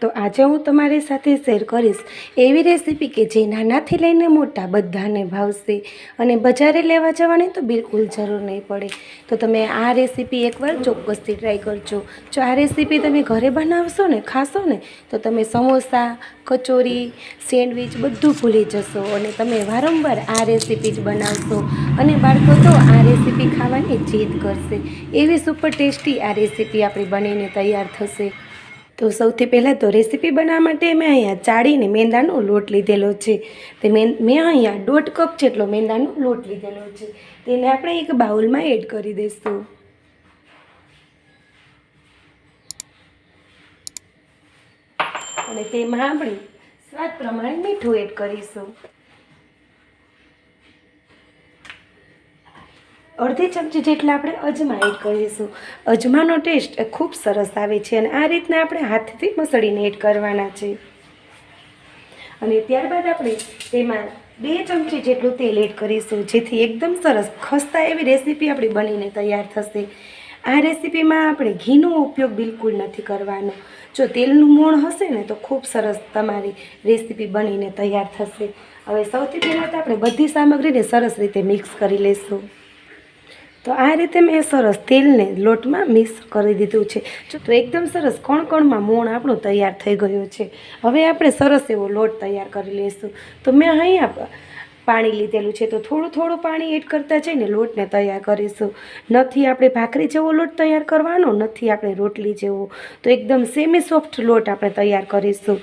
તો આજે હું તમારી સાથે શેર કરીશ એવી રેસીપી કે જે નાનાથી લઈને મોટા બધાને ભાવશે અને બજારે લેવા જવાની તો બિલકુલ જરૂર નહીં પડે. તો તમે આ રેસીપી એકવાર ચોક્કસથી ટ્રાય કરજો. જો આ રેસીપી તમે ઘરે બનાવશો ને, ખાશો ને, તો તમે સમોસા, કચોરી, સેન્ડવિચ બધું ભૂલી જશો અને તમે વારંવાર આ રેસીપી જ બનાવશો અને બાળકો તો આ રેસીપી ખાવાની જીદ કરશે. એવી સુપર ટેસ્ટી આ રેસીપી આપણી બનીને તૈયાર થશે. તો સૌથી પહેલાં તો રેસીપી બનાવવા માટે મેં અહીંયા ચાળીને મેંદાનો લોટ લીધેલો છે. તે મેં મેં અહીંયા દોઢ કપ જેટલો મેંદાનો લોટ લીધેલો છે. તેને આપણે એક બાઉલમાં એડ કરી દઈશું. અને તેમાં આપણે સ્વાદ પ્રમાણે મીઠું એડ કરીશું. અડધી ચમચી જેટલા આપણે અજમા એડ કરીશું અજમાનો ટેસ્ટ ખૂબ સરસ આવે છે અને આ રીતના આપણે હાથથી મસળીને એડ કરવાના છે. અને ત્યારબાદ આપણે તેમાં બે ચમચી જેટલું તેલ એડ કરીશું, જેથી એકદમ સરસ ખસ્તા એવી રેસીપી આપણી બનીને તૈયાર થશે. આ રેસીપીમાં આપણે ઘીનો ઉપયોગ બિલકુલ નથી કરવાનો. જો તેલનું મોણ હશે ને, તો ખૂબ સરસ તમારી રેસીપી બનીને તૈયાર થશે. હવે સૌથી પહેલાં તો આપણે બધી સામગ્રીને સરસ રીતે મિક્સ કરી લઈશું તો આ રીતે મેં સરસ તેલને લોટમાં મિક્સ કરી દીધું છે. તો એકદમ સરસ કણ કણમાં મોણ આપણું તૈયાર થઈ ગયું છે. હવે આપણે સરસ એવો લોટ તૈયાર કરી લઈશું. તો મેં અહીંયા પાણી લીધેલું છે. તો થોડું થોડું પાણી એડ કરતા જઈને લોટને તૈયાર કરીશું. નથી આપણે ભાખરી જેવો લોટ તૈયાર કરવાનો, નથી આપણે રોટલી જેવો. તો એકદમ સેમી સોફ્ટ લોટ આપણે તૈયાર કરીશું.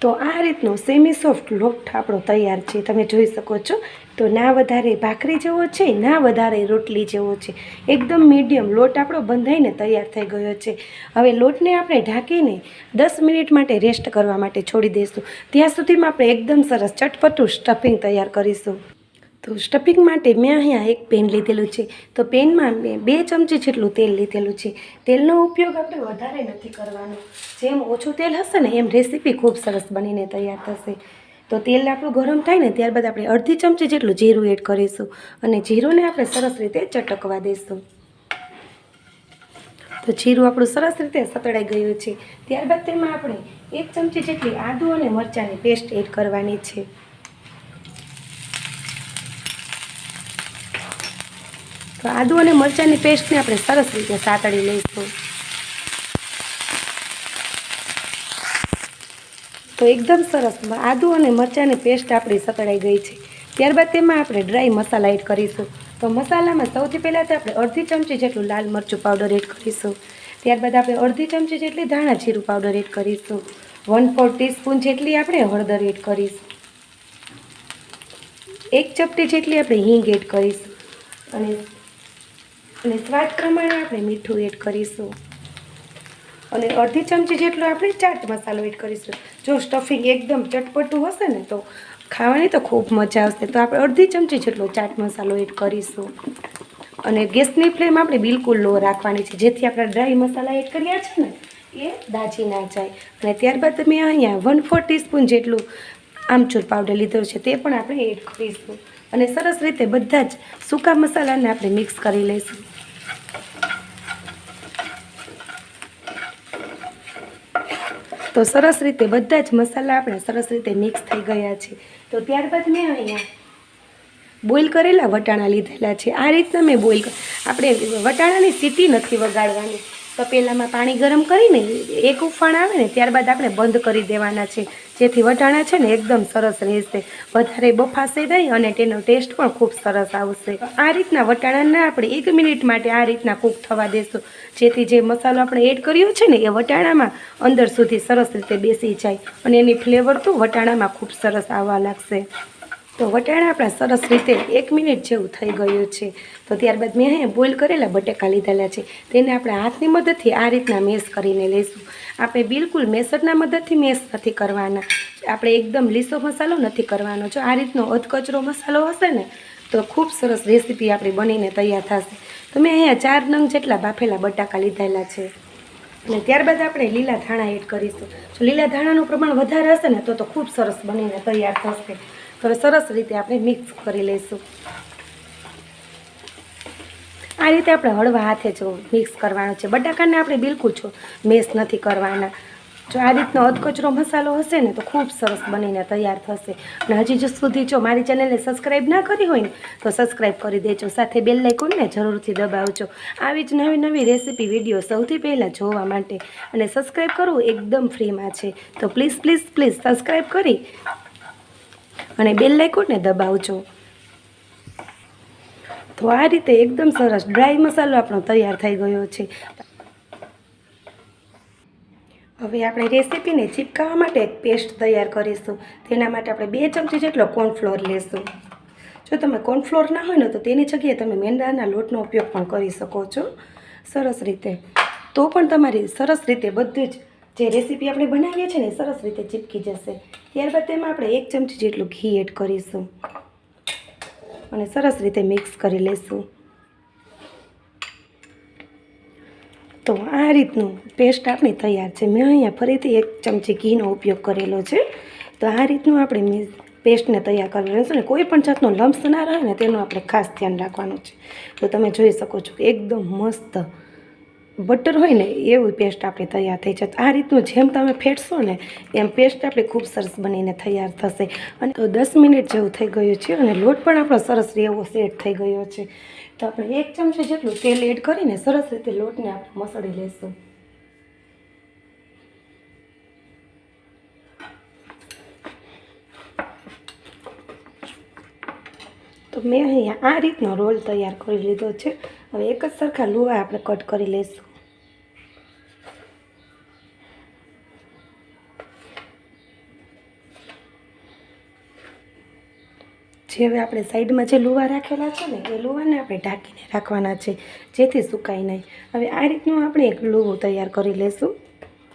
તો આ રીતનો સેમી સોફ્ટ લોટ આપણો તૈયાર છે, તમે જોઈ શકો છો. તો ના વધારે ભાખરી જેવો છે, ના વધારે રોટલી જેવો છે. એકદમ મીડિયમ લોટ આપણો બંધાઈને તૈયાર થઈ ગયો છે. હવે લોટને આપણે ઢાંકીને દસ મિનિટ માટે રેસ્ટ કરવા માટે છોડી દઈશું. ત્યાં સુધીમાં આપણે એકદમ સરસ ચટપટું સ્ટફિંગ તૈયાર કરીશું. તો સ્ટફિંગ માટે મેં અહીંયા એક પેન લીધેલું છે. તો પેનમાં મેં બે ચમચી જેટલું તેલ લીધેલું છે. તેલનો ઉપયોગ આપણે વધારે નથી કરવાનો. જેમ ઓછું તેલ હશે ને એમ રેસીપી ખૂબ સરસ બનીને તૈયાર થશે. તો તેલ આપણું ગરમ થાય ને ત્યારબાદ આપણે અડધી ચમચી જેટલું જીરું એડ કરીશું અને જીરુંને આપણે સરસ રીતે ચટકવા દઈશું. તો જીરું આપણું સરસ રીતે સતળાઈ ગયું છે. ત્યારબાદ તેમાં આપણે એક ચમચી જેટલી આદુ અને મરચાંની પેસ્ટ એડ કરવાની છે. તો આદુ અને મરચાંની પેસ્ટને આપણે સરસ રીતે સાતળી લઈશું. તો એકદમ સરસ આદુ અને મરચાંની પેસ્ટ આપણી સતળાઈ ગઈ છે. ત્યારબાદ તેમાં આપણે ડ્રાય મસાલા એડ કરીશું. તો મસાલામાં સૌથી પહેલાં તો આપણે અડધી ચમચી જેટલું લાલ મરચું પાવડર એડ કરીશું. ત્યારબાદ આપણે અડધી ચમચી જેટલી ધાણા જીરું પાવડર એડ કરીશું. વન ફોર ટીસ્પૂન જેટલી આપણે હળદર એડ કરીશું. એક ચપટી જેટલી આપણે હિંગ એડ કરીશું. અને અને સ્વાદ પ્રમાણે આપણે મીઠું એડ કરીશું. અને અડધી ચમચી જેટલો આપણે ચાટ મસાલો એડ કરીશું. જો સ્ટફિંગ એકદમ ચટપટું હશે ને તો ખાવાની તો ખૂબ મજા આવશે. તો આપણે અડધી ચમચી જેટલો ચાટ મસાલો એડ કરીશું. અને ગેસની ફ્લેમ આપણે બિલકુલ લો રાખવાની છે. જેથી આપણે ડ્રાય મસાલા એડ કર્યા છે ને, એ દાજી ના જાય. અને ત્યારબાદ મેં અહીંયા વન ફોર ટીસ્પૂન જેટલું આમચૂર પાવડર લીધો છે, તે પણ આપણે એડ કરીશું. અને સરસ રીતે બધા જ સૂકા મસાલાને આપણે મિક્સ કરી લઈશું. તો સરસ રીતે બધા જ મસાલા આપણે સરસ રીતે મિક્સ થઈ ગયા છે. તો ત્યારબાદ મેં અહીંયા બોઇલ કરેલા વટાણા લીધેલા છે. આ રીતના મેં બોઇલ આપણે વટાણાની સીટી નથી વગાડવાની. તપેલામાં પાણી ગરમ કરીને એક ઉફાણ આવે ને ત્યારબાદ આપણે બંધ કરી દેવાના છે. જેથી વટાણા છે ને એકદમ સરસ રહેશે. વધારે બફાશે નહીં અને તેનો ટેસ્ટ પણ ખૂબ સરસ આવશે. આ રીતના વટાણાને આપણે એક મિનિટ માટે આ રીતના કૂક થવા દેશું. જેથી જે મસાલો આપણે એડ કર્યો છે ને એ વટાણામાં અંદર સુધી સરસ રીતે બેસી જાય અને એની ફ્લેવર તો વટાણામાં ખૂબ સરસ આવવા લાગશે. તો વટાણા આપણા સરસ રીતે એક મિનિટ જેવું થઈ ગયું છે. તો ત્યારબાદ મેં અહીંયા બોઇલ કરેલા બટેકા લીધેલા છે. તેને આપણે હાથની મદદથી આ રીતના મેશ કરીને લઈશું આપણે બિલકુલ મેસરના મદદથી મેશ નથી કરવાના. આપણે એકદમ લીસો મસાલો નથી કરવાનો. જો આ રીતનો અધકચરો મસાલો હશે ને, તો ખૂબ સરસ રેસીપી આપણી બનીને તૈયાર થશે. તો મેં અહીંયા ચાર નંગ જેટલા બાફેલા બટાકા લીધેલા છે. અને ત્યારબાદ આપણે લીલા ધાણા એડ કરીશું. જો લીલા ધાણાનું પ્રમાણ વધારે હશે ને તો ખૂબ સરસ બનીને તૈયાર થશે. તો સરસ રીતે આપણે મિક્સ કરી લઈશું. આ રીતે આપણે હળવા હાથે જો મિક્સ કરવાનું છે. બટાકાને આપણે બિલકુલ જો મેસ નથી કરવાના. જો આ રીતનો અધકચરો મસાલો હશે ને તો ખૂબ સરસ બનીને તૈયાર થશે. અને હજી જો સુધી જો મારી ચેનલને સબસ્ક્રાઈબ ના કરી હોય ને, તો સબસ્ક્રાઈબ કરી દેજો. સાથે બેલ લાઇકોનને જરૂરથી દબાવજો. આવી જ નવી નવી રેસીપી વીડિયો સૌથી પહેલાં જોવા માટે. અને સબસ્ક્રાઈબ કરવું એકદમ ફ્રીમાં છે. તો પ્લીઝ પ્લીઝ પ્લીઝ સબસ્ક્રાઈબ કરી અને બેલ લાઇકોનને દબાવજો. તો આ રીતે એકદમ સરસ ડ્રાય મસાલો આપણો તૈયાર થઈ ગયો છે. હવે આપણે રેસીપીને ચીપકાવવા માટે એક પેસ્ટ તૈયાર કરીશું. તેના માટે આપણે બે ચમચી જેટલો કોર્નફ્લોર લેશું. જો તમે કોર્નફ્લોર ના હોય ને, તો તેની જગ્યાએ તમે મેંદાના લોટનો ઉપયોગ પણ કરી શકો છો. સરસ રીતે. તો પણ તમારી સરસ રીતે બધું જ જે રેસીપી આપણે બનાવીએ છીએ ને, સરસ રીતે ચીપકી જશે. ત્યારબાદ તેમાં આપણે એક ચમચી જેટલું ઘી એડ કરીશું. અને સરસ રીતે મિક્સ કરી લઈશું. તો આ રીતનું પેસ્ટ આપણી તૈયાર છે. મેં અહીંયા ફરીથી એક ચમચી ઘીનો ઉપયોગ કરેલો છે. તો આ રીતનું આપણે પેસ્ટને તૈયાર કરી લેશું ને કોઈ પણ જાતનો લમ્સ ના રહે ને, તેનું આપણે ખાસ ધ્યાન રાખવાનું છે. તો તમે જોઈ શકો છો એકદમ મસ્ત બટર હોય ને, એવું પેસ્ટ આપણી તૈયાર થઈ જશે. આ રીતનું જેમ તમે ફેટશો ને, એમ પેસ્ટ આપણી ખૂબ સરસ બનીને તૈયાર થશે. અને તો દસ મિનિટ જેવું થઈ ગયું છે અને લોટ પણ આપણો સરસ એવો સેટ થઈ ગયો છે. તો આપણે એક ચમચી જેટલું તેલ એડ કરીને સરસ રીતે લોટને આપણે મસળી લઈશું તો મેં અહીંયા આ રીતનો રોલ તૈયાર કરી લીધો છે. હવે એક જ સરખા લુવા આપણે કટ કરી લઈશું. જે હવે આપણે સાઈડમાં જે લુવા રાખેલા છે ને, એ લુવાને આપણે ઢાંકીને રાખવાના છે, જેથી સુકાય નહીં. હવે આ રીતનું આપણે એક લુવું તૈયાર કરી લઈશું.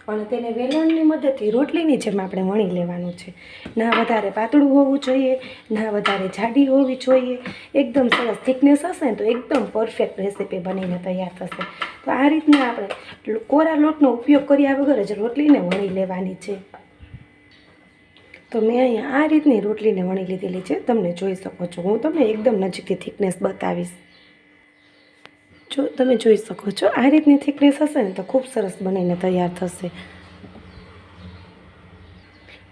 અને તેને વેલણની મદદથી રોટલીની જેમ આપણે વણી લેવાનું છે. ના વધારે પાતળું હોવું જોઈએ, ના વધારે જાડી હોવી જોઈએ. એકદમ સરસ થિકનેસ હશે ને તો એકદમ પરફેક્ટ રેસીપી બનીને તૈયાર થશે. તો આ રીતના આપણે કોરા લોટનો ઉપયોગ કર્યા વગર જ રોટલીને વણી લેવાની છે. તો મેં અહીંયા આ રીતની રોટલીને વણી લીધેલી છે. તમને જોઈ શકો છો. હું તમને એકદમ નજીકથી થિકનેસ બતાવીશ. જો તમે જોઈ શકો છો, આ રીતની થિકનેસ હશે ને તો ખૂબ સરસ બનીને તૈયાર થશે.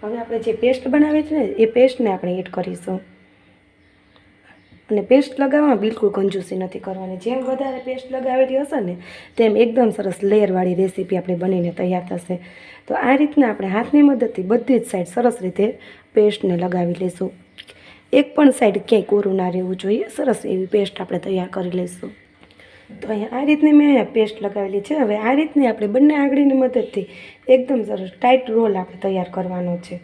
હવે આપણે જે પેસ્ટ બનાવી છે ને, એ પેસ્ટને આપણે એડ કરીશું. અને પેસ્ટ લગાવવામાં બિલકુલ કંજૂસી નથી કરવાની. જેમ વધારે પેસ્ટ લગાવેલી હશે ને, તેમ એકદમ સરસ લેયરવાળી રેસીપી આપણી બનીને તૈયાર થશે. તો આ રીતના આપણે હાથની મદદથી બધી જ સાઈડ સરસ રીતે પેસ્ટને લગાવી લઈશું. એક પણ સાઈડ ક્યાંય કોરું ના રહેવું જોઈએ, સરસ એવી પેસ્ટ આપણે તૈયાર કરી લઈશું. તો અહીંયા આ રીતની મેં અહીંયા પેસ્ટ લગાવેલી છે. હવે આ રીતની આપણે બંને આંગળીની મદદથી એકદમ સરસ ટાઈટ રોલ આપણે તૈયાર કરવાનો છે.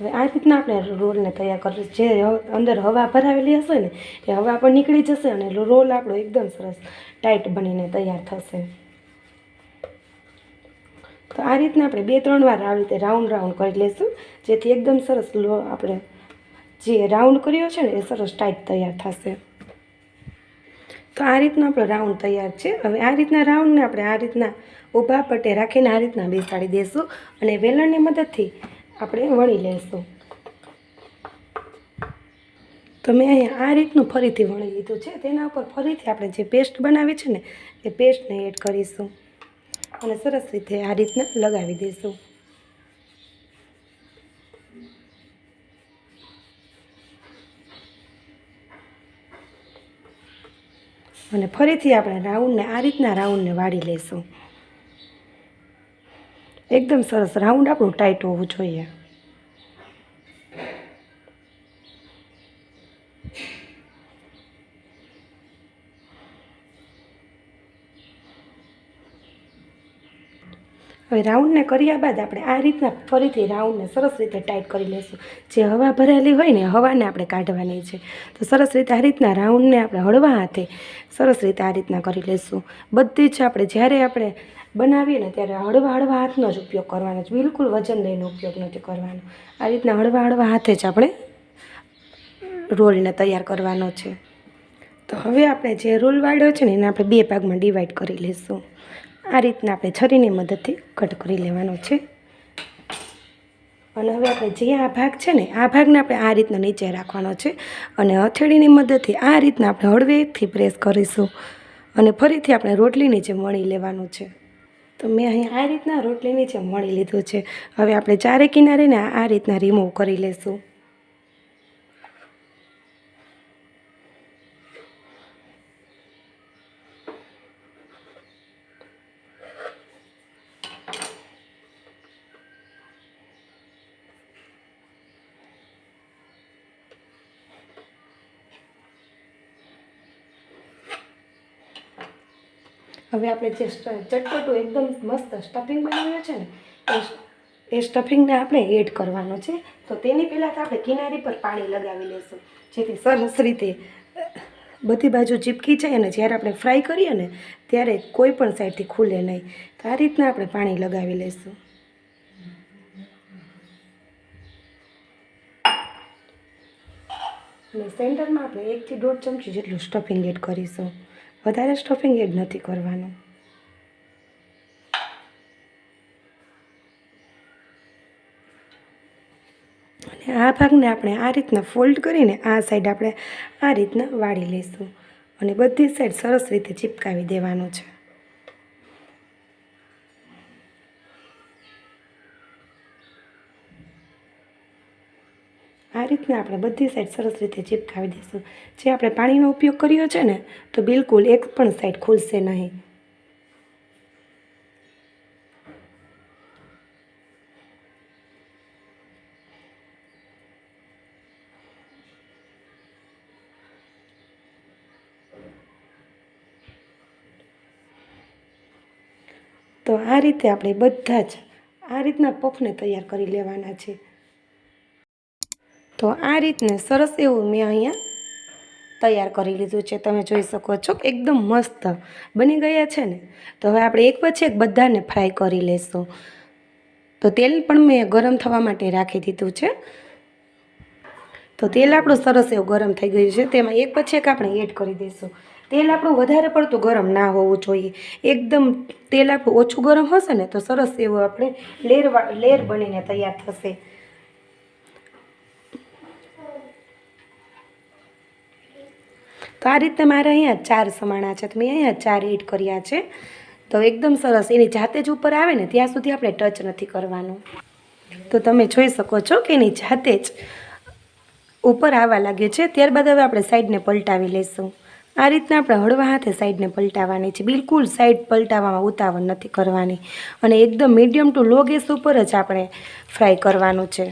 હવે આ રીતના આપણે રોલને તૈયાર કરીશું જે અંદર હવા ભરાવેલી હશે ને, એ હવા પણ નીકળી જશે અને રોલ આપણો એકદમ સરસ ટાઈટ બનીને તૈયાર થશે. તો આ રીતના આપણે બે, ત્રણ વાર આવી રીતે રાઉન્ડ રાઉન્ડ કરી લઈશું જેથી એકદમ સરસ લો આપણે જે રાઉન્ડ કર્યો છે ને, એ સરસ ટાઈટ તૈયાર થશે. તો આ રીતનો આપણો રાઉન્ડ તૈયાર છે. હવે આ રીતના રાઉન્ડને આપણે આ રીતના ઊભા પટે રાખીને આ રીતના બેસાડી દઈશું અને વેલણની મદદથી આપણે વણી લઈશું તો મેં અહીંયા આ રીતનું ફરીથી વણી લીધું છે. તેના ઉપર ફરીથી આપણે જે પેસ્ટ બનાવી છે ને, એ પેસ્ટને એડ કરીશું. અને સરસ રીતે આ રીતના લગાવી દઈશું અને ફરીથી આપણે રાઉન્ડને આ રીતના રાઉન્ડને વાળી લઈશું એકદમ સરસ રાઉન્ડ આપણું ટાઈટ હોવું જોઈએ. હવે રાઉન્ડને કર્યા બાદ આપણે આ રીતના ફરીથી રાઉન્ડને સરસ રીતે ટાઈટ કરી લઈશું. જે હવા ભરેલી હોય ને હવાને આપણે કાઢવાની છે. તો સરસ રીતે આ રીતના રાઉન્ડને આપણે હળવા હાથે સરસ રીતે આ રીતના કરી લઈશું. બધી જ આપણે જ્યારે આપણે બનાવીએ ને ત્યારે હળવા હળવા હાથનો જ ઉપયોગ કરવાનો છે. બિલકુલ વજન લઈને ઉપયોગ નથી કરવાનો. આ રીતના હળવા હળવા હાથે જ આપણે રોલને તૈયાર કરવાનો છે. તો હવે આપણે જે રોલ વાળ્યો છે ને એને આપણે બે ભાગમાં ડિવાઈડ કરી લઈશું. આ રીતના આપણે છરીની મદદથી કટ કરી લેવાનો છે. અને હવે આપણે જે આ ભાગ છે ને, આ ભાગને આપણે આ રીતના નીચે રાખવાનો છે. અને હથેળીની મદદથી આ રીતના આપણે હળવેથી પ્રેસ કરીશું. અને ફરીથી આપણે રોટલી નીચે મળી લેવાનું છે. તો મેં અહીં આ રીતના રોટલી નીચે મળી લીધું છે. હવે આપણે ચારે કિનારીને આ રીતના રિમૂવ કરી લેશું. હવે આપણે જે ચટપટું એકદમ મસ્ત સ્ટફિંગ બનાવ્યું છે ને, એ સ્ટફિંગને આપણે એડ કરવાનો છે. તો તેની પહેલાં તો આપણે કિનારી પર પાણી લગાવી લઈશું જેથી સરસ રીતે, બધી બાજુ ચીપકી જાય અને જ્યારે આપણે ફ્રાય કરીએ ને, ત્યારે કોઈ પણ સાઈડથી ખુલે નહીં. તો આ રીતના આપણે પાણી લગાવી લઈશું અને સેન્ટરમાં આપણે એકથી દોઢ ચમચી જેટલું સ્ટફિંગ એડ કરીશું. વધારે સ્ટફિંગ એડ નથી કરવાનું. અને આ ભાગને આપણે આ રીતના ફોલ્ડ કરીને આ સાઈડ આપણે આ રીતના વાળી લઈશું. અને બધી સાઈડ સરસ રીતે ચીપકાવી દેવાનું છે. આ રીતના આપણે બધી સાઈડ સરસ રીતે ચીપકાવી દઈશું. જે આપણે પાણીનો ઉપયોગ કર્યો છે ને, તો બિલકુલ એક પણ સાઈડ ખુલશે નહીં. તો આ રીતે આપણે બધા જ આ રીતના પફને તૈયાર કરી લેવાના છે. તો આ રીતને સરસ એવું મેં અહીંયા તૈયાર કરી લીધું છે. તમે જોઈ શકો છો એકદમ મસ્ત બની ગયા છે ને. તો હવે આપણે એક પછી એક બધાને ફ્રાય કરી લેશું. તો તેલ પણ મેં ગરમ થવા માટે રાખી દીધું છે. તો તેલ આપણું સરસ એવું ગરમ થઈ ગયું છે. તેમાં એક પછી એક આપણે એડ કરી દઈશું. તેલ આપણું વધારે પડતું ગરમ ના હોવું જોઈએ. એકદમ તેલ આપણું ઓછું ગરમ હશે ને તો સરસ એવું આપણે લેર લેર બનીને તૈયાર થશે. તો આ રીતે મારે અહીંયા ચાર સમાણા છે. તો મેં અહીંયા ચાર એડ કર્યા છે. તો એકદમ સરસ. એની જાતે જ ઉપર આવે ને, ત્યાં સુધી આપણે ટચ નથી કરવાનું. તો તમે જોઈ શકો છો કે એની જાતે જ ઉપર આવવા લાગે છે. ત્યારબાદ હવે આપણે સાઈડને પલટાવી લઈશું આ રીતના આપણે હળવા હાથે સાઈડને પલટાવવાની છે. બિલકુલ સાઈડ પલટાવવામાં ઉતાવળ નથી કરવાની. અને એકદમ મીડિયમ ટુ લો ગેસ ઉપર જ આપણે ફ્રાય કરવાનું છે.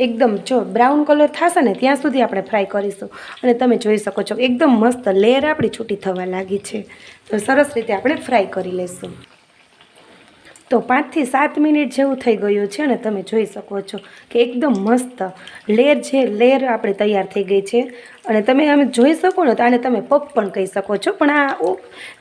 એકદમ જો બ્રાઉન કલર થશે ને ત્યાં સુધી આપણે ફ્રાય કરીશું. અને તમે જોઈ શકો છો, એકદમ મસ્ત લેયર આપણી છૂટી થવા લાગી છે. તો સરસ રીતે આપણે ફ્રાય કરી લઈશું તો પાંચથી સાત મિનિટ જેવું થઈ ગયું છે અને તમે જોઈ શકો છો કે એકદમ મસ્ત લેર જે લેર આપણે તૈયાર થઈ ગઈ છે અને તમે આમ જોઈ શકો ને તો આને તમે પફ પણ કહી શકો છો. પણ આ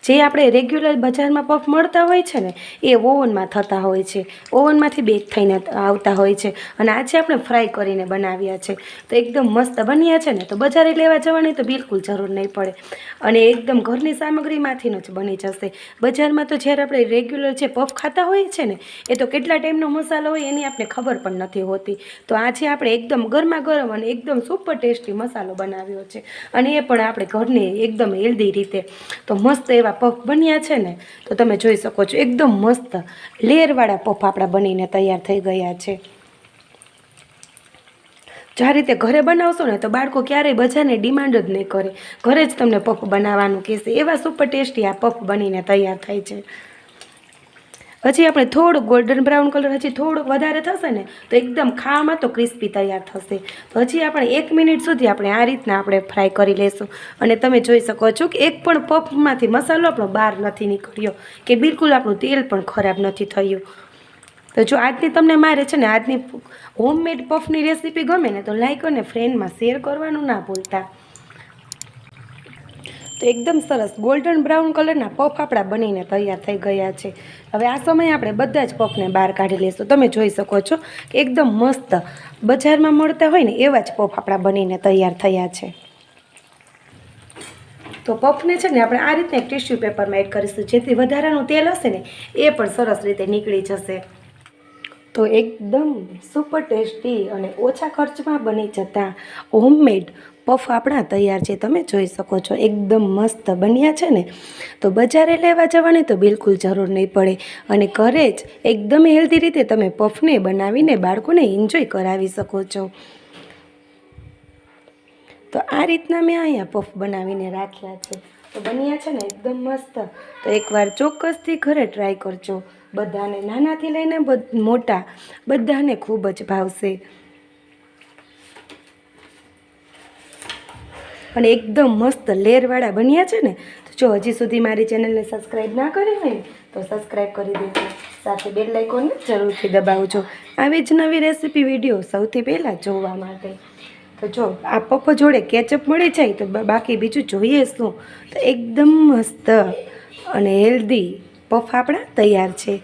જે આપણે રેગ્યુલર બજારમાં પફ મળતા હોય છે ને, એ ઓવનમાં થતા હોય છે. ઓવનમાંથી બેક થઈને આવતા હોય છે. અને આજે આપણે ફ્રાય કરીને બનાવ્યા છે. તો એકદમ મસ્ત બન્યા છે ને, તો બજારે લેવા જવાની તો બિલકુલ જરૂર નહીં પડે. અને એકદમ ઘરની સામગ્રીમાંથીનો જ બની જશે. બજારમાં તો જ્યારે આપણે રેગ્યુલર જે પફ ખાતા હોઈએ છે ને, એ તો કેટલા ટાઈમનો મસાલો હોય એની આપણે ખબર પણ નથી હોતી. તો આજે આપણે એકદમ ગરમા ગરમ અને એકદમ સુપર ટેસ્ટી મસાલો બનાવ્યો છે. અને એ પણ આપણે ઘરની એકદમ હેલ્ધી રીતે તો મસ્ત એવા પફ બન્યા છે ને, તો તમે જોઈ શકો છો, એકદમ મસ્ત લેયરવાળા પફ આપણા બનીને તૈયાર થઈ ગયા છે. જ્યાં રીતે ઘરે બનાવશો ને, તો બાળકો ક્યારેય બજારની ડિમાન્ડ જ નહીં કરે. ઘરે જ તમને પફ બનાવવાનું કહેશે. એવા સુપર ટેસ્ટી આ પફ બનીને તૈયાર થાય છે. હજી આપણે થોડુંક ગોલ્ડન બ્રાઉન કલર હજી થોડુંક વધારે થશે ને, તો એકદમ ખાવામાં તો ક્રિસ્પી તૈયાર થશે. તો હજી આપણે એક મિનિટ સુધી આપણે આ રીતના આપણે ફ્રાય કરી લેશું. અને તમે જોઈ શકો છો કે એક પણ પફમાંથી મસાલો આપણો બહાર નથી નીકળ્યો, કે બિલકુલ આપણું તેલ પણ ખરાબ નથી થયું. તો જો આજની તમને મારે છે ને આજની હોમમેડ પફની રેસીપી ગમે ને તો લાઈક અને ફ્રેન્ડમાં શેર કરવાનું ના ભૂલતા. તો એકદમ સરસ. ગોલ્ડન બ્રાઉન કલરના પફ આપણા બનીને તૈયાર થઈ ગયા છે. હવે આ સમયે આપણે બધા જ પફને બહાર કાઢી લઈશું. તમે જોઈ શકો છો કે એકદમ મસ્ત બજારમાં મળતા હોય ને એવા જ પફ આપણા બનીને તૈયાર થયા છે. તો પફને છે ને આપણે આ રીતના એક ટિશ્યુ પેપરમાં એડ કરીશું. જેથી વધારાનું તેલ હશે ને એ પણ સરસ રીતે નીકળી જશે. તો એકદમ સુપર ટેસ્ટી અને ઓછા ખર્ચમાં બની જતા હોમમેડ પફ આપણા તૈયાર છે, તમે જોઈ શકો છો, એકદમ મસ્ત બન્યા છે ને. તો બજારે લેવા જવાની તો બિલકુલ જરૂર નહીં પડે. અને ઘરે જ એકદમ હેલ્ધી રીતે તમે પફને બનાવીને બાળકોને એન્જોય કરાવી શકો છો. તો આ રીતના મેં અહીંયા પફ બનાવીને રાખ્યા છે. તો બન્યા છે ને એકદમ મસ્ત. તો એકવાર ચોક્કસથી ઘરે ટ્રાય કરજો. બધાને નાનાથી લઈને મોટા બધાને ખૂબ જ ભાવશે. અને એકદમ મસ્ત લેરવાળા બન્યા છે ને, તો જો હજી સુધી મારી ચેનલને સબસ્ક્રાઈબ ના કરી હોય તો સબસ્ક્રાઈબ કરી દેજો. સાથે બેલ લાઇકોનને જરૂરથી દબાવજો. આવી જ નવી રેસીપી વીડિયો સૌથી પહેલાં જોવા માટે. તો જો, આ પપ્પો જોડે કેચઅપ મળી જાય તો બાકી બીજું જોઈએ શું? તો એકદમ મસ્ત અને હેલ્ધી પફ આપણા તૈયાર છે.